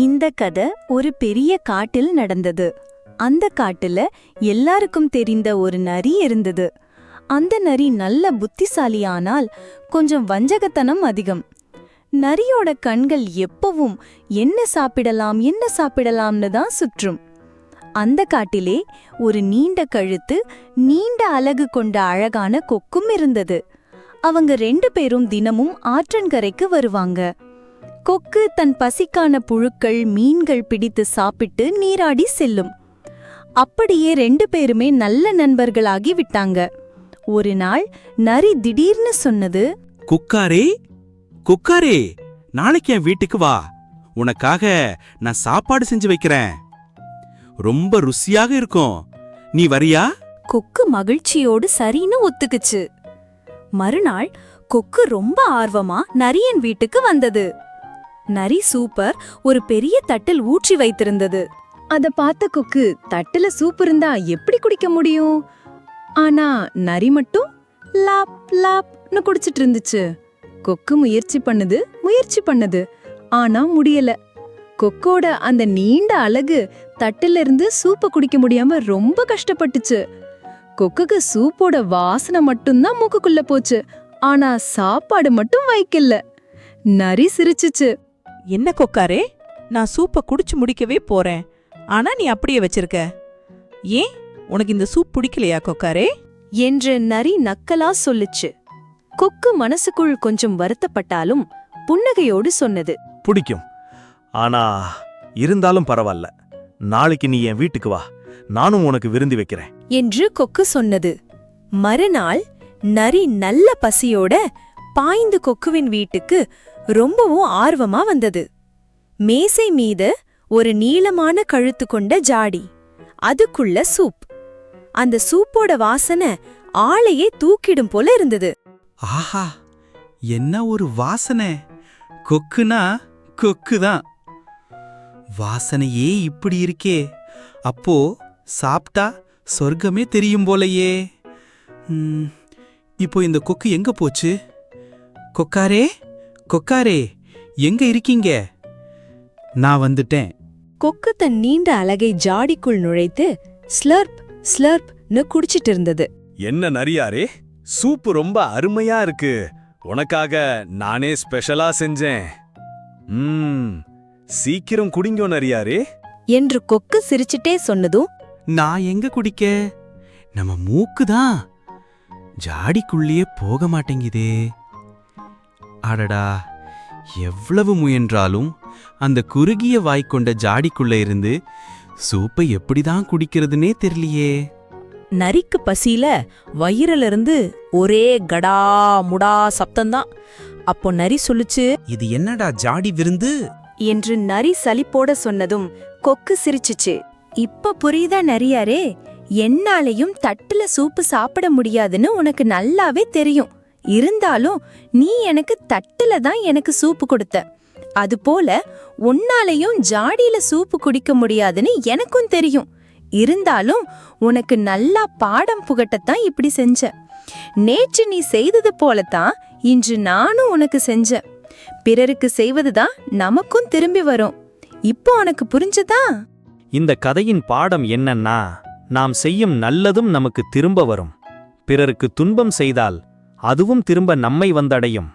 இந்த கதை ஒரு பெரிய காட்டில் நடந்தது. அந்த காட்டுல எல்லாருக்கும் தெரிந்த ஒரு நரி இருந்தது. அந்த நரி நல்ல புத்திசாலியானால் கொஞ்சம் வஞ்சகத்தனம் அதிகம். நரியோட கண்கள் எப்பவும் என்ன சாப்பிடலாம் என்ன சாப்பிடலாம்னு தான் சுற்றும். அந்த காட்டிலே ஒரு நீண்ட கழுத்து நீண்ட அலகு கொண்ட அழகான கொக்கும் இருந்தது. அவங்க ரெண்டு பேரும் தினமும் ஆற்றங்கரைக்கு வருவாங்க. கொக்கு தன் பசிக்கான புழுக்கள் மீன்கள் பிடித்து சாப்பிட்டு நீராடி செல்லும். அப்படியே ரெண்டு பேருமே நல்ல நண்பர்களாகி விட்டாங்க. ஒரு நாள் நரி திடீர்னு சொன்னது குக்காரே குக்காரே நாளைக்கு என் வீட்டுக்கு வா. உனக்காக நான் சாப்பாடு செஞ்சு வைக்கிறேன். ரொம்ப ருசியாக இருக்கும். நீ வரியா? கொக்கு மகிழ்ச்சியோடு சரின்னு ஒத்துக்குச்சு. மறுநாள் கொக்கு ரொம்ப ஆர்வமா நரியன் வீட்டுக்கு வந்தது. நரி சூப்பர் ஒரு பெரிய தட்டில் ஊற்றி வைத்திருந்தது. அத பார்த்த கொக்கு தட்டுல சூப் இருந்தா எப்படி குடிக்க முடியும்? ஆனா நரி மட்டும் லாப் லாப்னு குடிச்சிட்டு இருந்துச்சு. கொக்கு முயற்சி பண்ணுது முயற்சி பண்ணுது. ஆனா முடியல. கொக்கோட அந்த நீண்ட அழகு தட்டுல இருந்து சூப்ப குடிக்க முடியாம ரொம்ப கஷ்டப்பட்டுச்சு. கொக்குக்கு சூப்போட வாசனை மட்டும்தான் மூக்குக்குள்ள போச்சு. ஆனா சாப்பாடு மட்டும் வைக்கல. நரி சிரிச்சுச்சு. என்ன கொக்காரே? நான் சூப்பை குடிச்சு முடிக்கவே போறேன். ஆனா நீ அப்படியே வச்சிருக்க. ஏன்? உனக்கு இந்த சூப் பிடிக்கலையா கொக்காரே? என்று நரி நக்கலா சொல்லுச்சு. கொக்கு மனசுக்குள் கொஞ்சம் வருத்தப்பட்டாலும் புன்னகையோடு சொன்னது. பிடிக்கும். ஆனா இருந்தாலும் பரவாயில்ல நாளைக்கு நீ என் வீட்டுக்கு வா. நானும் உனக்கு விருந்தி வைக்கிறேன். என்று கொக்கு சொன்னது. மறுநாள் நரி நல்ல பசியோட பாய்ந்து கொக்குவின் வீட்டுக்கு ரொம்பவும் ஆர்வமா வந்தது. மேசை மீது ஒரு நீளமான கழுத்து கொண்ட ஜாடி. அதுக்குள்ள சூப். அந்த சூப்போட வாசனை ஆளையே தூக்கிடும் போல இருந்தது. ஆஹா என்ன ஒரு வாசனை. கொக்குனா கொக்கு தான். வாசனையே இப்படி இருக்கே. அப்போ சாப்பிட்டா சொர்க்கமே தெரியும் போலயே. இப்போ இந்த கொக்கு எங்க போச்சு? கொக்காரே? கொக்காரே எங்க இருக்கீங்க? நான் வந்துட்டேன். கொக்கு தன் நீண்ட அலகை ஜாடிக்குள் நுழைத்து ஸ்லர்ப் ஸ்லர்ப்னு குடிச்சிட்டு இருந்தது. என்ன நரியாரே சூப்பு ரொம்ப அருமையா இருக்கு. உனக்காக நானே ஸ்பெஷலா செஞ்சேன். ம் சீக்கிரம் குடிங்கோ நரியாரே. என்று கொக்கு சிரிச்சிட்டே சொன்னதும் நான் எங்க குடிக்க? நம்ம மூக்கு தான் ஜாடிக்குள்ளேயே போக மாட்டேங்குதே. அடடா எவ்வளவு முயன்றாலும் அந்த குறுகிய வாய் கொண்ட ஜாடிக்குள்ள இருந்து சூப்பை எப்படிதான் குடிக்கிறதுனே தெரியலையே. நரிக்கு பசியில வயிறுல இருந்து ஒரே கடா முடா சப்தம்தான். அப்போ நரி சொல்லுச்சு இது என்னடா ஜாடி விருந்து? என்று நரி சலிப்போட சொன்னதும் கொக்கு சிரிச்சுச்சு. இப்ப புரியுதா நரியாரே என்னாலையும் தட்டுல சூப்பு சாப்பிட முடியாதுன்னு உனக்கு நல்லாவே தெரியும். இருந்தாலும் நீ எனக்கு தட்டுல தான் எனக்கு சூப்பு கொடுத்த. அதுபோல உன்னாலையும் ஜாடியில சூப்பு குடிக்க முடியாதுன்னு எனக்கும் தெரியும். இருந்தாலும் உனக்கு நல்லா பாடம் புகட்டத்தான் இப்படி செஞ்ச. நேற்று நீ செய்தது போலத்தான் இன்று நானும் உனக்கு செஞ்ச. பிறருக்கு செய்வதுதான் நமக்கும் திரும்பி வரும். இப்போ உனக்கு புரிஞ்சதா? இந்த கதையின் பாடம் என்னன்னா நாம் செய்யும் நல்லதும் நமக்கு திரும்ப வரும். பிறருக்கு துன்பம் செய்தால் அதுவும் திரும்ப நம்மை வந்தடையும்.